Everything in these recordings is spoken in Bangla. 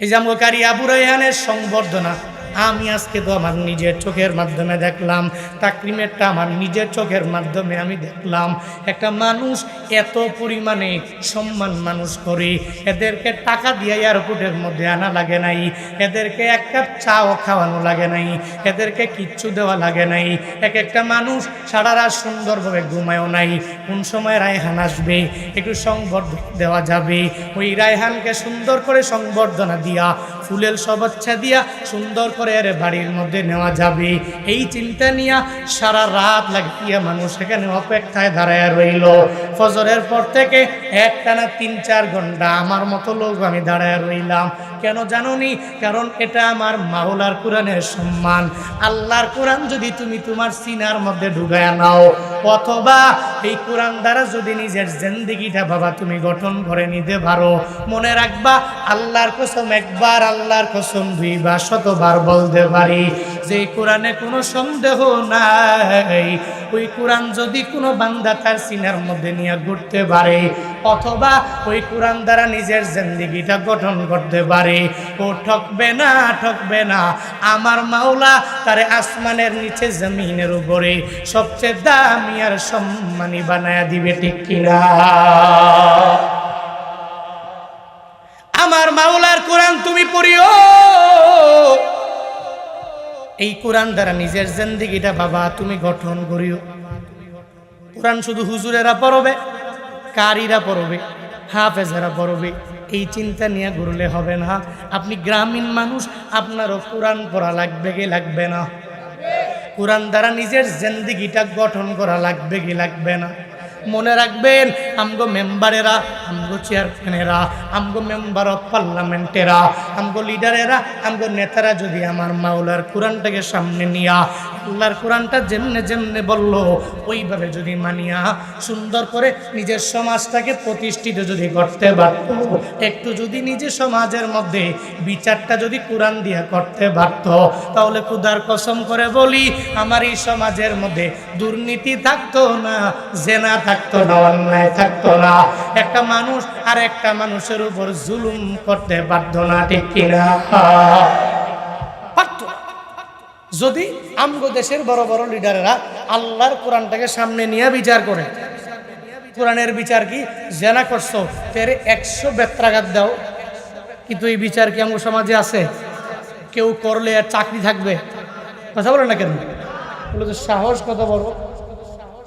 এই যে আমকারী আবু রায়হানের সংবর্ধনা। আমি আজকে তো আমার নিজের চোখের মাধ্যমে দেখলাম, তাকরিমেরটা আমার নিজের চোখের মাধ্যমে আমি দেখলাম। একটা মানুষ এত পরিমাণে সম্মান মানুষ করে, এদেরকে টাকা দিয়ে এয়ারপোর্টের মধ্যে আনা লাগে নাই, এদেরকে এক কাপ চাও খাওয়ানো লাগে নাই, এদেরকে কিচ্ছু দেওয়া লাগে নাই। এক একটা মানুষ সারা রাত সুন্দরভাবে ঘুমায়ও নাই, কোন সময় রায়হান আসবে, একটু সংবর্ধনা দেওয়া যাবে। ওই রায়হানকে সুন্দর করে সংবর্ধনা দিয়া, ফুলের শুভেচ্ছা দিয়া সুন্দর করে এর বাড়ির মধ্যে নেওয়া যাবে। এই চিন্তা নিয়ে সারা রাত লাগিয়া মানুষ এখানে অপেক্ষায় দাঁড়ায় রইল। ফজরের পর থেকে একটানা তিন চার ঘণ্টা আমার মতো লোক আমি দাঁড়ায় রইলাম। কেন জানোনি? কারণ এটা আমার মাওলার কোরআনের সম্মান। আল্লাহর কোরআন যদি তুমি তোমার সিনার মধ্যে ঢুকায় নাও, অথবা এই কোরআন দ্বারা যদি নিজের জিন্দিগিটা বাবা তুমি গঠন করে নিতে পারো, মনে রাখবা, আল্লাহর কসম, একবার আল্লাহর কসম, দুইবার, শতবার বলতে পারি যে কোরআনে কোনো সন্দেহ নাই, ওই কোরআন যদি কোনো বান্দা তার সিনার মধ্যে নিয়ে ঘুরতে পারে, অথবা ওই কোরআন দ্বারা নিজের জিন্দিগিটা গঠন করতে পারে, ও ঠকবে না ঠকবে না। আমার মাওলা তারে আসমানের নিচে জমিনের উপরে সবচেয়ে দামি আর সম্মানী বানায় দিবে, ঠিক কিনা? আমার মাওলার কোরআন তুমি পড়িও। এই কোরআন দ্বারা নিজের জিন্দিগিটা বাবা, তুমি গঠন করিও। কোরআন শুধু হুজুরেরা পড়বে, কারিরা পড়বে, হাফেজেরা পড়বে, এই চিন্তা নিয়ে ঘুরলে হবে না। আপনি গ্রামীণ মানুষ, আপনারও কোরআন পড়া লাগবে কি লাগবে না? কোরআন দ্বারা নিজের জিন্দিগিটা গঠন করা লাগবে কি লাগবে না? মনে রাখবেন, আমগো মেম্বারেরা, আমগো চেয়ারম্যানেরা, আমগো মেম্বার অফ পার্লামেন্টেরা, আমগো লিডারেরা, আমগো নেতারা যদি আমার মাওলার কোরআনটাকে সামনে নিয়া আল্লাহর কোরআনটা যেমনে যেমনে বলল, ওইভাবে যদি মানিয়া সুন্দর করে নিজের সমাজটাকে প্রতিষ্ঠিত যদি করতে পারত, একটু যদি নিজের সমাজের মধ্যে বিচারটা যদি কোরআন দিয়া করতে পারত, তাহলে খুদার কসম করে বলি, আমার এই সমাজের মধ্যে দুর্নীতি থাকতো না, জেনা থাকতো না, অন্যায় থাকতো না একটা মানুষ আর একটা মানুষের উপর জুলুম করতে বাধ্য না, ঠিক কিনা পারতো। যদি আমগো দেশের বড় বড় লিডারেরা আল্লাহর কোরআনটাকে সামনে নিয়ে বিচার করে। কোরআনের বিচার কি? জেনা করছ তেরে একশো বেত্রাঘাত দাও। কিন্তু এই বিচার কি আমগো সমাজে আছে? কেউ করলে আর চাকরি থাকবে? কথা বলে না কেন? বলে তো, সাহস কত বড়?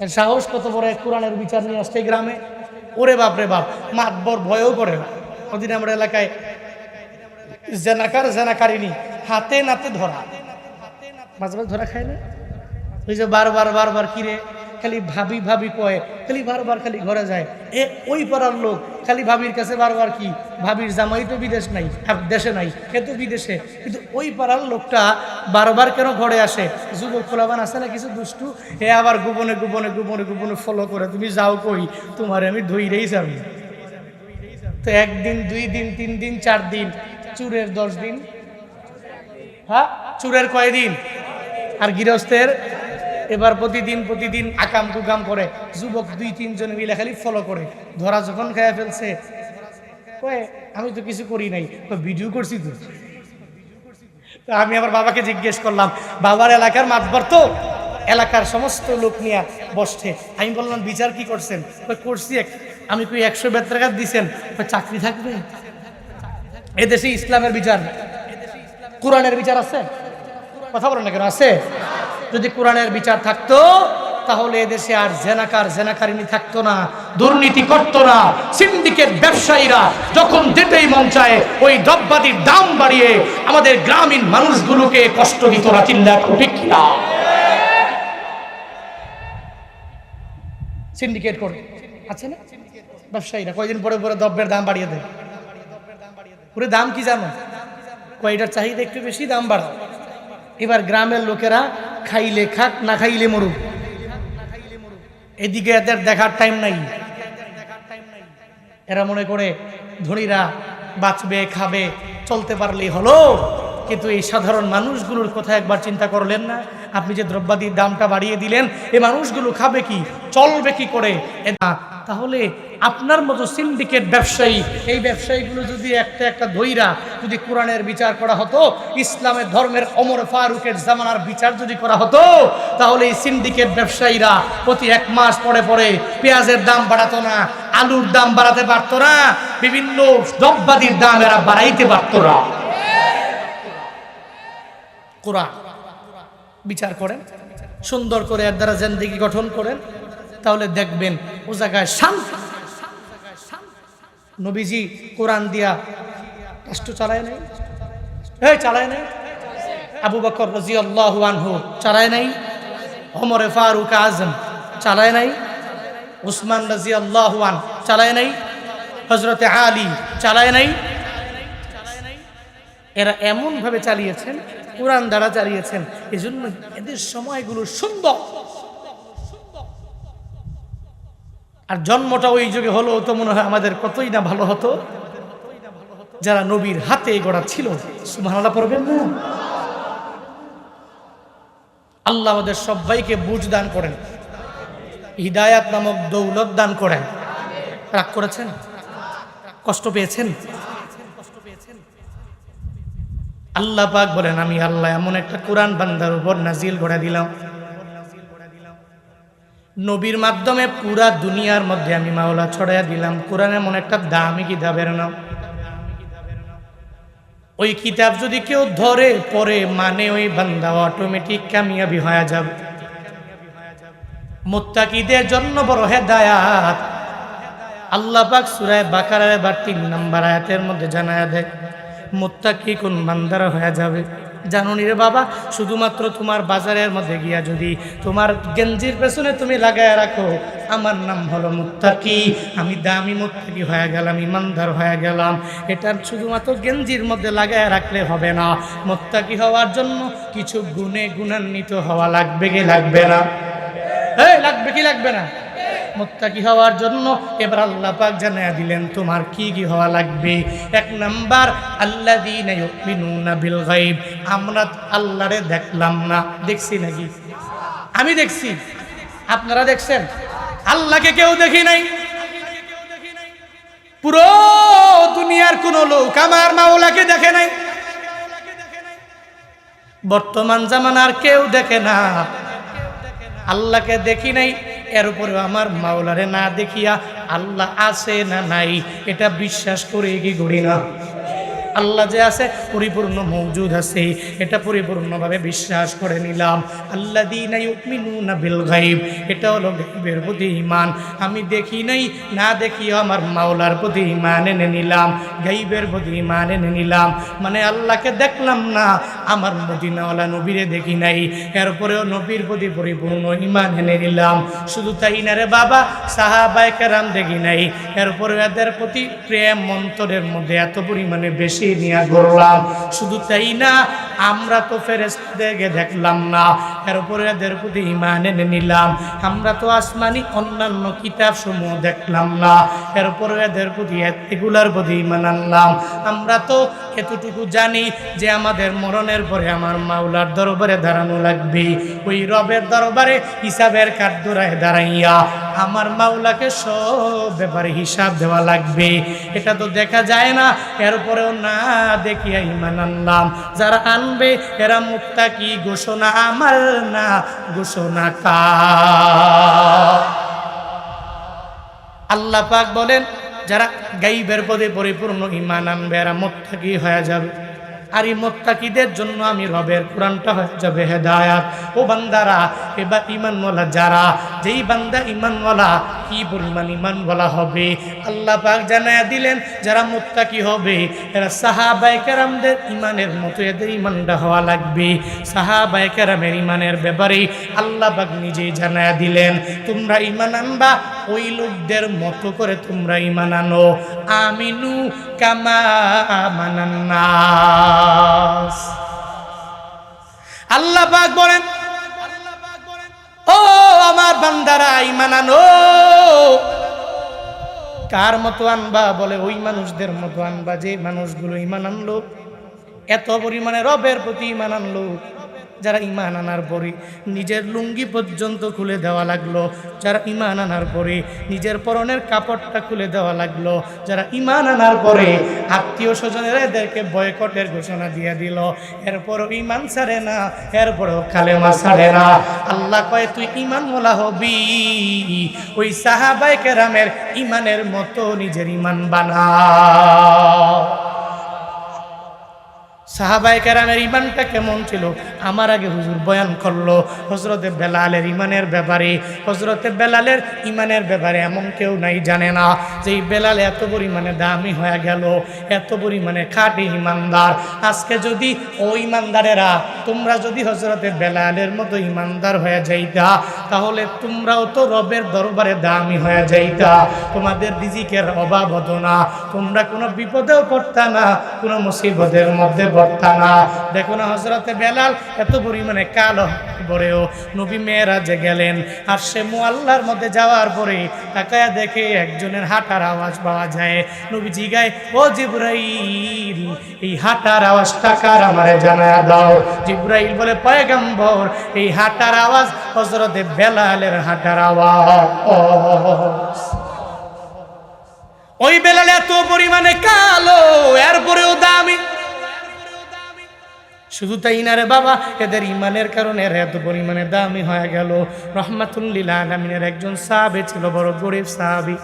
সাহস কত বড়? এক কোরআনের বিচার নিয়ে আসছে গ্রামে। ওরে বাপ রে বাপ, মাতবর ভয়ও করে ওদিন আমার এলাকায় জেনাকার জেনাকারিনী হাতে নাতে ধরা। মাঝে মাঝে ধরা খায় না? ওই যে বারবার বারবার কিরে খালি ভাবি ভাবি কয়, খালি বারবার খালি ঘরে যায়। এ ওই পাড়ার লোক, খালি ভাবির কাছে বারবার কি? ভাবির জামাই তো বিদেশ নাই দেশে নাই এ তো বিদেশে। কিন্তু ওই পাড়ার লোকটা বারবার কেন ঘরে আসে যুবক ফোলাবান আছে না কিছু দুষ্টু? এ, আবার গোপনে গোপনে গোপনে গোপনে ফলো করে তুমি যাও কই তোমার আমি ধইরেই যাবি তো একদিন, দুই দিন, তিন দিন, চার দিন, চুরের দশ দিন। হ্যাঁ চুরের কয়দিন আর গৃহস্থের এবার প্রতিদিন প্রতিদিন আকাম কুকাম করে, যুবক দুই, তিনজন মিলে খালি ফলো করে। ধরা যখন খেয়ে ফেলছে আমি তো কিছু করি নাই ভিডিও করছি তো। আমি আবার বাবাকে জিজ্ঞেস করলাম, বাবার এলাকার মাতবার তো? এলাকার সমস্ত লোক নিয়ে বসছে। আমি বললাম, বিচার কি করছেন? করছি এক আমি কই, একশো বেত্রাঘাত দিছেন। চাকরি থাকবে? এদেশে ইসলামের বিচার। কোরআনের বিচার আছে? কথা বলেন না কেন? আছে? যদি কোরআনের বিচার থাকতো, তাহলে এদেশে আর জেনাকার জেনাকারিনী থাকতো না, দুর্নীতি করতো না। সিন্ডিকেট ব্যবসায়ীরা যখন যেতেই মন চায়, ওই দ্রব্যাদির দাম বাড়িয়ে আমাদের গ্রামীণ মানুষগুলোকে কষ্ট দিত না চিল্লা ঠিক কিনা সিন্ডিকেট করে আছে না? ব্যবসায়ীরা কয়দিন পরে পরে দ্রব্যের দাম বাড়িয়ে দেয়। পুরো দাম কি জানো? কয়টার চাহিদা একটু বেশি, দাম বাড়াও। এবার গ্রামের লোকেরা খাইলে খাক, না খাইলে মরুক। এদিকে এদের দেখার টাইম নাই। এরা মনে করে ধনীরা বাঁচবে, খাবে, চলতে পারলেই হলো। কিন্তু এই সাধারণ মানুষগুলোর কথা একবার চিন্তা করলেন না? আপনি যে দ্রব্যাদির দামটা বাড়িয়ে দিলেন এই মানুষগুলো খাবে কি, চলবে কি করে? এ তাহলে আপনার মতো সিন্ডিকেট ব্যবসায়ী, এই ব্যবসায়ীগুলো যদি একটা একটা ধৈরা যদি কোরআনের বিচার করা হতো, ইসলামের ধর্মের অমর ফারুকের জামানার বিচার যদি করা হতো, তাহলে এই সিন্ডিকেট ব্যবসায়ীরা প্রতি এক মাস পরে পরে পেঁয়াজের দাম বাড়াতো না, আলুর দাম বাড়াতে পারতো না, বিভিন্ন দ্রব্যাদির দাম এরা বাড়াইতে পারতো না। কোরআন বিচার করেন, সুন্দর করে এর দ্বারা জেন্দিগি গঠন করেন, তাহলে দেখবেন ও জায়গায় শান্ত নবীজি কোরআন দিয়া রাষ্ট্র চালায় নাই? এই চালায় নাই। আবু বকর রাজি আল্লাহ আনহু চালায় নাই। অমরে ফারুক আজম চালায় নাই। উসমান রাজি আল্লাহ আন চালায় নাই। হজরতে আলী চালায় নাই। এরা এমনভাবে চালিয়েছেন, কোরআন দ্বারা চালিয়েছেন, এজন্য এদের সময়গুলো সুন্দর। আর জন্মটা ওই যুগে হলো তো মনে হয় আমাদের কতই না ভালো হতো। যারা নবীর হাতে গড়া ছিল, সুবহানাল্লাহ পড়বেন না? আল্লাহ আমাদের সবাইকে বুঝ দান করেন। হিদায়াত নামক দৌলত দান করেন। রাগ করেছেন? কষ্ট পেয়েছেন? আল্লাহ পাক বলেন, আমি আল্লাহ এমন একটা কোরআন বান্দার উপর নাজিল করে দিলাম। নবীর মাধ্যমে পুরা দুনিয়ার মধ্যে আমি মাওলা ছড়াইয়া দিলাম। কোরআন এমন একটা দামি কিতাবের নাম। ওই কিতাব যদি কেউ ধরে পরে মানে ওই বান্দা অটোমেটিক কামিয়াবি হয়ে যাবে। মোত্তাকিদের জন্য বড় হেদায়াত। আল্লাহ পাক সুরায় বাকারার এবার তিন নাম্বার আয়াতের মধ্যে জানায়া দেয়, মোত্তাকি কোন বান্দারা হয়ে যাবে? জানুনি রে বাবা? শুধুমাত্র তোমার বাজারের মধ্যে গিয়া যদি তোমার গেঞ্জির পেছনে তুমি লাগায় রাখো, আমার নাম হলো মুত্তাকি। আমি দামি মুত্তাকি হয়ে গেলাম, ইমানদার হয়ে গেলাম। এটা শুধুমাত্র গেঞ্জির মধ্যে লাগায় রাখলে হবে না। মুত্তাকি হওয়ার জন্য কিছু গুণে গুণান্বিত হওয়া লাগবে কি লাগবে না? এই, লাগবে কি লাগবে না? মোত্তাকি হওয়ার জন্য। এবার আল্লাহ পাক জানায়া দিলেন, তোমার কি কি হওয়া লাগবে? এক নাম্বার, আল্লাযীনা ইউমিনুনা বিল গায়ব আমরা আল্লাহরে দেখলাম না। দেখছি নাকি? আমি দেখছি। আপনারা দেখছেন? আল্লাহকে কেউ দেখি নাই। পুরো দুনিয়ার কোন লোক আমার মাওলাকে দেখে নাই। বর্তমান জামানার কেউ দেখে না। আল্লাহকে দেখি নাই। এর উপরে আমার মাওলারে না দেখিয়া আল্লাহ আছে না নাই? এটা বিশ্বাস করে কি করি না? আল্লাহ যে আছে, পরিপূর্ণ, মৌজুদ আছে। এটা পরিপূর্ণভাবে বিশ্বাস করে নিলাম। আল্লাহ দিনা বিল গাইব এটা হলো গাইবের প্রতি ইমান আমি দেখি নাই, না দেখিও আমার মাওলার প্রতি ইমান এনে নিলাম। গাইবের প্রতি ইমান এনে নিলাম। মানে আল্লাহকে দেখলাম না, আমার মদিনাওয়ালা নবীরে দেখি নাই। এরপরেও নবীর প্রতি পরিপূর্ণ ইমান এনে নিলাম। শুধু তাই না রে বাবা সাহাবাই কেরাম দেখি নাই। এরপরে এদের প্রতি প্রেম মন্তরের মধ্যে এত পরিমাণে বেশি নিয়ে ঘুরলাম। শুধু তাই না, আমরা তো ফেরেস্তাদেরকে দেখলাম না। এরপরে এদের প্রতি ইমান এনে নিলাম। আমরা তো আসমানি অন্যান্য কিতাব সমূহ দেখলাম না। এরপরে এদের প্রতি এগুলার প্রতি ইমান আনলাম। আমরা তো এতটুকু জানি যে আমাদের মরণের পরে আমার মাওলার দরবারে দাঁড়ানো লাগবে। ওই রবের দরবারে হিসাবের কাঠদোরায় দাঁড়াইয়া আমার মাওলাকে সব ব্যাপারে হিসাব দেওয়া লাগবে। এটা তো দেখা যায় না, এরপরেও না দেখিয়া ইমান আনলাম যারা আনবে, এরা মুক্তা কি ঘোষণা আমার না ঘোষণা কা আল্লাহ পাক বলেন, যারা গাইবের পদে পরিপূর্ণ ইমান আনবে, এরা মুক্তা কি হয়ে যাবে? আর এই মোত্তাকিদের জন্য আমি রবের কোরআনটা হয়ে যাবে হেদায়াত। ও বান্দারা এবার ইমানওয়ালা যারা, যেই বান্দা ইমানওয়ালা কি পরিমাণ ইমানওয়ালা হবে? আল্লাহ পাক জানায়া দিলেন, যারা মোত্তাকি হবে, এরা সাহাবাই কেরামদের ইমানের মতো এদের ইমানটা হওয়া লাগবে। সাহাবাই কেরামের ইমানের ব্যাপারে আল্লাহ পাক নিজেই জানায়া দিলেন, তোমরা ইমান আনবা ওই লোকদের মতো করে তোমরা ইমান আনো। আমিনু কামা মানান্নাস আল্লাহ পাক বলেন, ও আমার বান্দারা ইমান আনো। কার মতো আনবা বলে, ওই মানুষদের মতো আনবা। যে মানুষগুলো ইমান আনলো, এত পরিমাণে রবের প্রতি ইমান আনলো। যারা ইমান আনার পরে নিজের লুঙ্গি পর্যন্ত খুলে দেওয়া লাগল, যারা ইমান আনার পরে নিজের পরনের কাপড়টা খুলে দেওয়া লাগল, যারা ইমান আনার পরে আত্মীয় স্বজনেরা এদেরকে বয়কটের ঘোষণা দিয়ে দিল, এরপরও ইমান ছাড়ে না, এরপরও কালেমা ছাড়ে না। আল্লাহ কয়, তুই ইমান মোলা হবি, ওই সাহাবাই কেরামের ইমানের মতো নিজের ইমান বানা। সাহাবাই কেরামের ইমানটা কেমন ছিল? আমার আগে হুজুর বয়ান করল হজরতে বেলালের ইমানের ব্যাপারে হজরতে বেলালের ইমানের ব্যাপারে এমন কেউ নাই, জানে না যে এই বেলাল এত পরিমাণে দামি হয়ে গেল, এত পরিমাণে খাঁটি ইমানদার আজকে যদি ও ইমানদারেরা তোমরা যদি হজরতে বেলালের মতো ইমানদার হয়ে যাইতা, তাহলে তোমরাও তো রবের দরবারে দামি হয়ে যাইতা। তোমাদের রিজিকের অভাব হতো না। তোমরা কোনো বিপদেও পড়তা না, কোনো মুসিবতের মধ্যে পড়তা না। দেখো না হজরতে বেলাল, এত পরিমাণে কালো পরেও নবী মেয়েরাজে গেলেন, আর সে মোয়াল্লার মধ্যে যাওয়ার পরে তাকায় দেখে একজনের হাঁটার আওয়াজ পাওয়া যায়। নবী জিগায় ও জিব্রাইল, এই হাঁটার আওয়াজটা কার আমারে জানায়া দাও? জিব্রাইল বলে, পয়গম্বর, এই হাঁটার আওয়াজ হজরতে বেলালের হাঁটার আওয়াজ। ওই বেলাল এত পরিমাণে কালো, এরপরেও দামি। শুধু তাই না রে বাবা? এদের ইমানের কারণে এত পরিমাণে দামি হয়ে গেল। রহমাতুল্লিল আলমিনের একজন সাহাবে ছিল, বড় গরিব সাহাবি।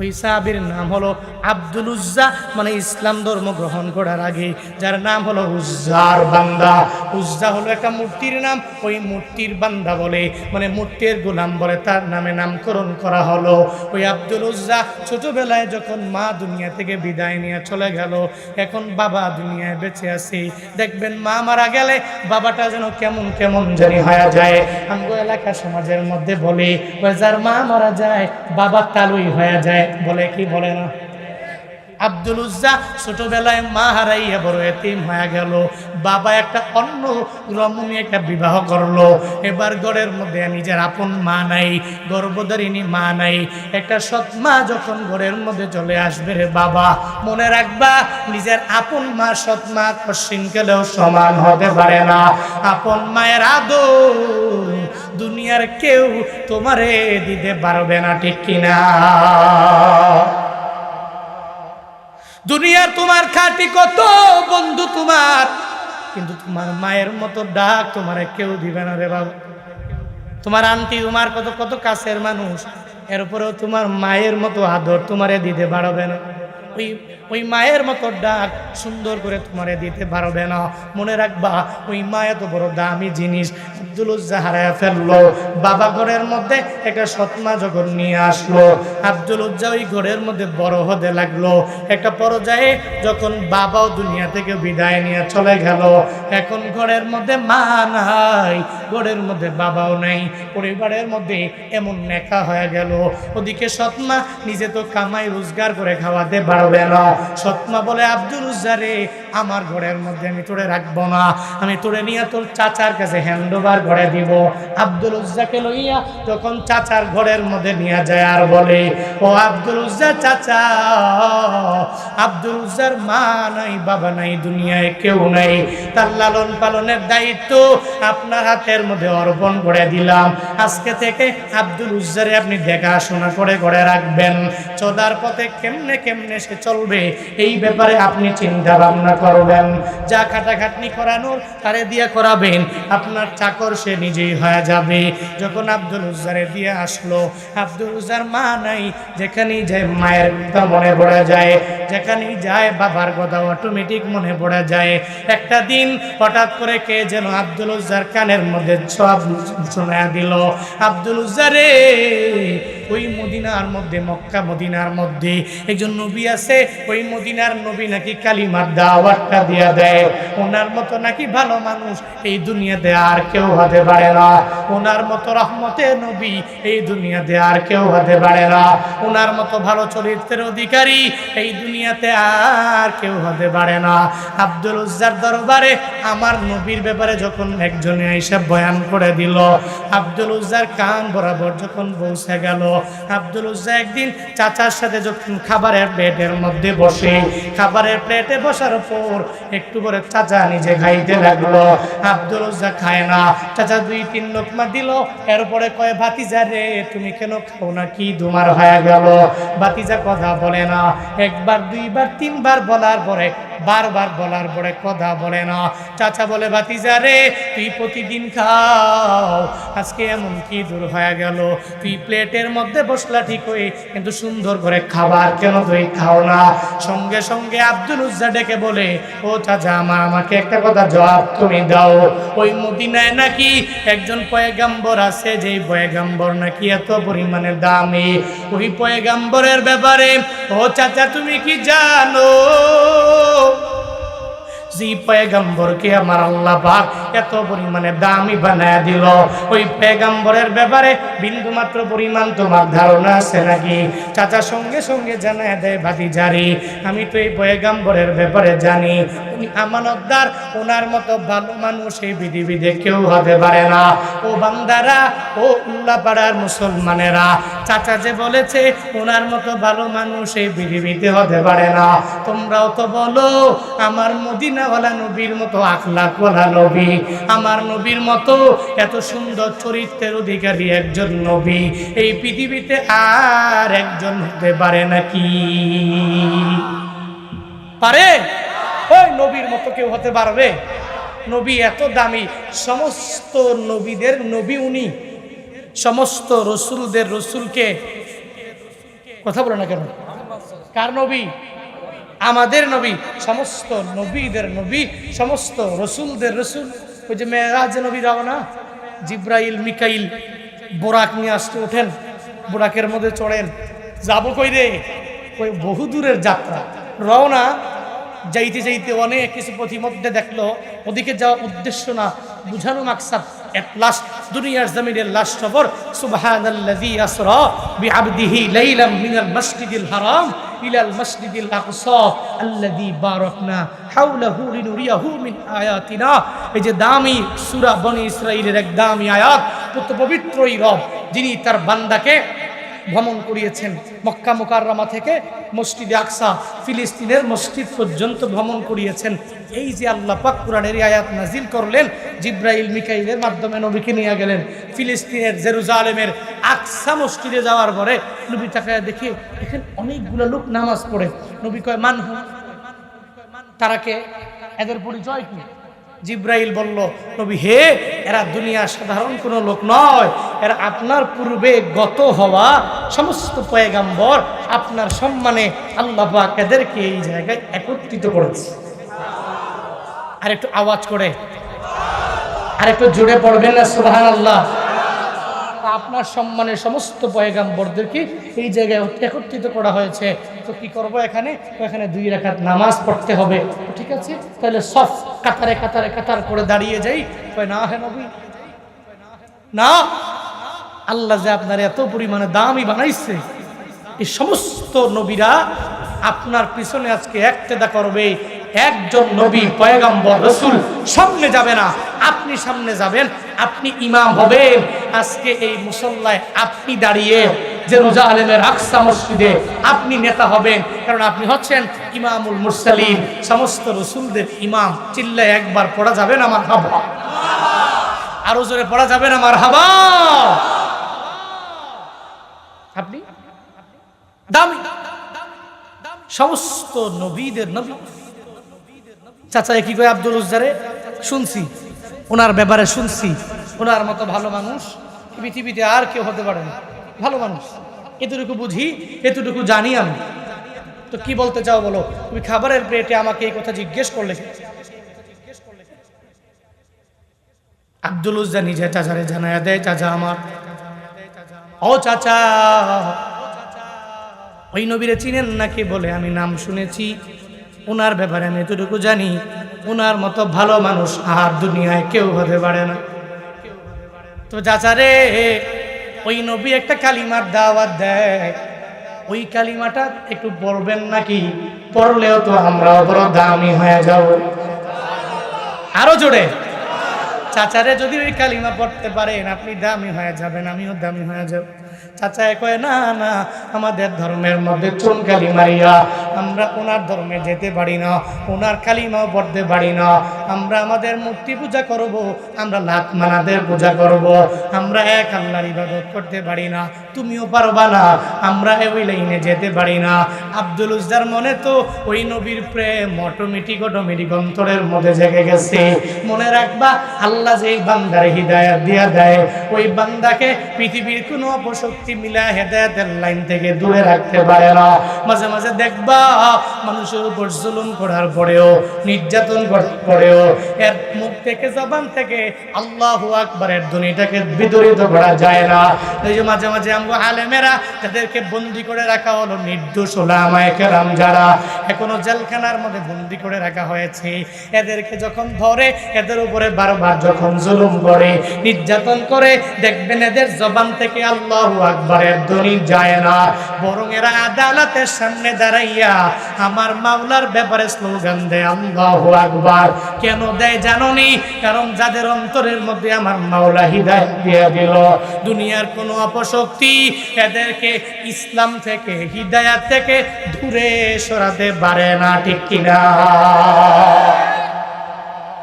ওই সাহাবির নাম হলো আব্দুল উজ্জা। মানে ইসলাম ধর্ম গ্রহণ করার আগে যার নাম হলো উজ্জার বান্দা। উজ্জা হলো একটা মূর্তির নাম। ওই মূর্তির বান্দা বলে মানে মূর্তির গোলাম বলে তার নামে নামকরণ করা হলো। ওই আব্দুল উজ্জা ছোটবেলায় যখন মা দুনিয়া থেকে বিদায় নিয়ে চলে গেল, এখন বাবা দুনিয়ায় বেঁচে আছে। দেখবেন মা মারা গেলে বাবাটা যেন কেমন কেমন জানি হয়ে যায়। আমগো এলাকা সমাজের মধ্যে বলে যার মা মারা যায়, বাবা তালুই হয়ে যায়। বলে কি বলে না? আব্দুল উজ্জা ছোটবেলায় মা হারাইয়া বড় এতিম হয়ে গেল। বাবা একটা অন্য একটা বিবাহ করল। এবার ঘরের মধ্যে নিজের আপন মা নাই, গর্ভধারিণী মা নাই। একটা সৎ মা যখন ঘরের মধ্যে চলে আসবে রে বাবা, মনে রাখবা নিজের আপন মা সৎ মা কশিন গেলেও সমান হতে পারে না। আপন মায়ের আদর দুনিয়ার কেউ তোমারে দিতে পারবে না, ঠিক কিনা? দুনিয়ার তোমার খাটি কত বন্ধু তোমার। কিন্তু তোমার মায়ের মতো ডাক তোমার কেউ দিবে না রে বাবা। তোমার আন্টি তোমার কত কত কাছের মানুষ। এরপরেও তোমার মায়ের মতো আদর তোমারে দিতে পারবে না। ওই ওই মায়ের মতো ডাক সুন্দর করে তোমারে দিতে পারবে না। মনে রাখবা, ওই মা এত বড় দামি জিনিস। আব্দুল উজ্জা হারায় ফেলল। বাবা ঘরের মধ্যে একটা সৎমা যখন নিয়ে আসলো। আব্দুল উজ্জা ওই ঘরের মধ্যে বড় হতে লাগল। একটা পর্যায়ে যখন বাবাও দুনিয়া থেকে বিদায় নিয়ে চলে গেল, এখন ঘরের মধ্যে মা নাই, ঘরের মধ্যে বাবাও নাই, পরিবারের মধ্যে এমন নেকা হয়ে গেল। ওদিকে সৎমা নিজে তো কামাই, রোজগার করে খাওয়াতে পারবে না। সৎমা বলে আব্দুল উজ্জারে আমার ঘরের মধ্যে আমি তোরে রাখব না। আমি তোরে নিয়ে তোর চাচার কাছে হ্যান্ড ওভার করে দিব। আব্দুল উজ্জাকে লইয়া তখন চাচার ঘরের মধ্যে নিয়ে যায় আর বলে, ও আব্দুল উজ্জা চাচা, আব্দুল উজ্জার মা নাই, বাবা নাই, দুনিয়ায় কেউ নাই। তার লালন পালনের দায়িত্ব আপনার হাতের মধ্যে অর্পণ করে দিলাম। আজকে থেকে আব্দুল উজ্জারে আপনি দেখাশোনা করে করে রাখবেন। চোদার পথে কেমনে কেমনে সে চলবে, এই ব্যাপারে আপনি চিন্তা ভাবনা করবেন। যা খাটাখাটনি করানোর, তারে দিয়ে করাবেন। আপনার চাকর সে নিজেই হয়ে যাবে। যখন আব্দুল উজ্জারে দিয়ে আসলো, আব্দুল উজ্জার মা নাই, যেখানেই যায় মায়ের কথা মনে পড়ে যায়, যেখানেই যায় বাবার কথা অটোমেটিক মনে পড়ে যায়। একটা দিন হঠাৎ করে কে যেন আব্দুল উজ্জার কানের মধ্যে সব শোনা দিল, আব্দুল উজ্জারে ওই মদিনার মধ্যে, মক্কা মদিনার মধ্যে একজন নবী আছে, ওই মদিনার নবী নাকি কালিমার দাওয়াতটা দিয়া দেয়। ওনার মতো নাকি ভালো মানুষ এই দুনিয়াতে আর কেউ হতে পারে না। ওনার মতো রহমতে নবী এই দুনিয়াতে আর কেউ হতে পারে না। ওনার মতো ভালো চরিত্রের অধিকারী এই দুনিয়াতে আর কেউ হতে পারে না। আব্দুল উজ্জার দরবারে আমার নবীর ব্যাপারে যখন একজনে এসে বয়ান করে দিল, আব্দুল উজ্জার কান বরাবর যখন পৌঁছে গেল আব্দুল উজ্জা একদিন চাচার সাথে যখন খাবারের প্লেটের মধ্যে বসে, খাবারের প্লেটে বসার পর একটু পরে চাচা নিজে খাইতে লাগল। আব্দুল উজ্জা খায় না। চাচা দুই, তিন লোকমা দিল, এরপরে কয়, ভাতিজা রে, তুমি কেন খাও না কি তোমার হয়ে গেল? ভাতিজা কথা বলে না। একবার, দুইবার, তিনবার বলার পরে, বারবার বলার পরে কথা বলে না। চাচা বলে, ভাতিজা রে, তুই প্রতিদিন খাও, আজকে এমন কি দূর হয়ে গেল? তুই প্লেটের মধ্যে বসলা ঠিক হয়ে কিন্তু সুন্দর করে খাবার কেন তুই খাও না? সঙ্গে সঙ্গে আব্দুল উজ্জা ডেকে বলে, ও চাচা আমার আমাকে একটা কথা জবাব তুমি দাও। ওই মদিনায় নাকি একজন পয়গাম্বর আছে, যেই পয়গাম্বর নাকি এত পরিমাণে দামি। ওই পয়গাম্বরের ব্যাপারে, ও চাচা, তুমি কি জানো? যে পেগম্বরকে আমার আল্লাহ পাক এত পরিমাণে দামি বানায় দিল। ওই পেগম্বরের ব্যাপারে বিন্দু মাত্র পরিমাণ তোমার ধারণা আছে নাকি? চাচা সঙ্গে সঙ্গে জানায় দেয় ভাতি জারি আমি তো এই পেগম্বরের ব্যাপারে জানি। উনি আমানতদার, ওনার মতো ভালো মানুষ এই পৃথিবীতে কেউ হতে পারে না। ও বান্দারা, ও উল্লাপাড়ার মুসলমানেরা, চাচা যে বলেছে, ওনার মতো ভালো মানুষ এই পৃথিবীতে হতে পারে না। তোমরাও তো বলো, আমার মদিনাওয়ালা নবীর মতো আখলাকওয়ালা নবী। আমার নবীর মতো এত সুন্দর চরিত্রের অধিকারী একজন নবী। এই পৃথিবীতে আর একজন হতে পারে নাকি? পারে? ওই নবীর মতো কেউ হতে পারবে? নবী এত দামি। সমস্ত নবীদের নবী উনি। সমস্ত রসুলদের রসুলকে। কথা বলে না কেন? কার নবী? আমাদের নবী, সমস্ত নবীদের নবী, সমস্ত রসুলদের রসুল। ওই যে মেয়েরাজ নবী রওনা জিব্রাইল, মিকাইল, বোরাক নিয়ে আসতে ওঠেন। বোরাকের মধ্যে চড়েন। যাব কই রে? ওই বহু দূরের যাত্রা। রওনা, যাইতে যাইতে অনেক কিছু পথিমধ্যে দেখল। ওদিকে যাওয়ার উদ্দেশ্য না, বুঝানো মাকসাদ। এট লাস্ট দুনিয়ার জমিনের লাস্ট খবর, সুবহানাল্লাযী আসরা বিআবদিহি লাইলাম মিনাল মাসজিদিল হারাম। ইলাল মাসজিদিল আকসা আল্লাযী বারাকনা হাওলাহু লিনুরিয়াহু মিন আয়াতিনা এই যে দামি সূরা বনি ইসরাঈলের এক দামি আয়াত, পুত্র পবিত্রই রব, যিনি তার বান্দাকে ভ্রমণ করিয়েছেন। মক্কা মোকাররমা থেকে মসজিদে আকসা, ফিলিস্তিনের মসজিদ পর্যন্ত ভ্রমণ করিয়েছেন। এই যে আল্লাহ পাক কোরআনের আয়াত নাজিল করলেন, জিব্রাইল, মিকাইলের মাধ্যমে নবীকে নিয়ে গেলেন। ফিলিস্তিনের জেরুজালেমের আকসা মসজিদে যাওয়ার পরে নবী তাকায় দেখে, এখানে অনেকগুলো লোক নামাজ পড়ে। নবী কয় মানহু তারাকে, এদের পরিচয় কি? জিব্রাইল বলল, নবী হে, এরা দুনিয়া সাধারণ কোনো লোক নয়। এরা আপনার পূর্বে গত হওয়া সমস্ত পয়গাম্বর। আপনার সম্মানে আল্লাহ এদেরকে এই জায়গায় একত্রিত করেছে। আর একটু আওয়াজ করে। আর একটু জুড়ে পড়বেন না সুবাহ আল্লাহ আপনার সম্মানে সমস্ত পয়গাম্বরদেরকে এই জায়গায় একত্রিত করা হয়েছে? তো কি করব এখানে? এখানে দুই রাকাত নামাজ পড়তে হবে। ঠিক আছে? তাহলে সব কাতারে কাতারে কাতার করে দাঁড়িয়ে যাই। না হে নবী। না। আল্লাহ যে আপনার এত পরিমাণে দামই বানাইছে। এই সমস্ত নবীরা আপনার পিছনে আজকে একতেদা করবে। একজন নবী, পয়গাম্বর, রসুল সামনে যাবে না। আপনি সামনে যাবেন, আপনি ইমাম হবেন। আজকে এই মুসল্লায় আপনি দাঁড়িয়ে জেরুজা আলেমের আকসা মসজিদে আপনি নেতা হবেন, কারণ আপনি হচ্ছেন ইমামুল মুরসালিন। সমস্ত রসুলদের ইমাম চিল্লায় একবার পড়া যাবেন আমার হাবা আরও জোরে পড়া যাবেন আমার হাবা আপনি? দামি। সমস্ত নবীদের নবী। চাচা কি কয় আব্দুল উজ্জারে? শুনছি। ওনার ব্যাপারে শুনছি। ওনার মতো ভালো মানুষ পৃথিবীতে আর কেউ হতে পারে না। ভালো মানুষ। এতটুকু বুঝি, এতটুকু জানি আমি। তো কি বলতে চাও বলো? তুমি খাবারের প্লেটে আমাকে এই কথা জিজ্ঞেস করলে আব্দুল উজ্জা নিজে চাচারে জানায় দেয়, চাচা আমার। ও চাচা, ওই নবীরে চিনেন নাকি? বলে, আমি নাম শুনেছি। ওনার ব্যাপারে আমি এতটুকু জানি ওনার মতো ভালো মানুষ আর দুনিয়ায় কেউ হতে পারে না। তো চাচারে ওই নবী একটা কালিমার দাওয়াত দেয়। ওই কালিমাটা একটু পড়বেন নাকি? পড়লেও তো আমরা দামি হয়ে যাব। আরও জোরে। চাচারে যদি ওই কালিমা পড়তে পারেন, আপনি দামি হয়ে যাবেন, আমিও দামি হয়ে যাব। চাচা কয়, না না, আমাদের ধর্মের মধ্যে চুন কালি মারিয়া, আমরা ওনার ধর্মে যেতে পারি না ওনার কালিমাও পড়তে পারি না, আমরা আমাদের মূর্তি পূজা করব, আমরা লাত মানাদের পূজা করব, আমরা এক আল্লাহর ইবাদত করতে পারি না, তুমিও পারবা না, আমরা ওই লাইনে যেতে পারি না। আব্দুল উজ্জার মনে তো ওই নবীর প্রেম অটোমেটিক অটোমেটিক অন্তরের মধ্যে জেগে গেছে। মনে রাখবা, আল্লাহ যে বান্দার হৃদায়ত দিয়া দেয়, ওই বান্দাকে পৃথিবীর কোনো অপশক্তি মিলা হেদায়তের লাইন থেকে দূরে রাখতে পারে না। মাঝে মাঝে দেখবা মানুষের উপর জুলুম করার পরেও, নির্যাতন করার পরেও, এর মুখ থেকে, জবান থেকে আল্লাহ আকবরের ধ্বনিটাকে বিদরিত করা যায় না। এই যে মাঝে মাঝে আমগো আলেমেরা যাদেরকে বন্দি করে রাখা হলো নির্দোষ ওলামায়ে কেরাম যারা। এখনও জেলখানার মধ্যে বন্দি করে রাখা হয়েছে। এদেরকে যখন ধরে, এদের উপরে বারবার যখন জুলুম করে, নির্যাতন করে, দেখবেন এদের জবান থেকে আল্লাহ আকবরের ধ্বনি যায় না। বরং এরা আদালতের সামনে দাঁড়াইয়া আমার মাওলার ব্যাপারে স্লোগান দেয়, আল্লাহ আকবার। কেন দেয় কারণ যাদের অন্তরের মধ্যে আমার মাওলা হৃদায়ত দিয়ে দিল। দুনিয়ার কোনো অপশক্তি এদেরকে ইসলাম থেকে, হিদায়াত থেকে দূরে সরাতে পারে না, ঠিক কিনা?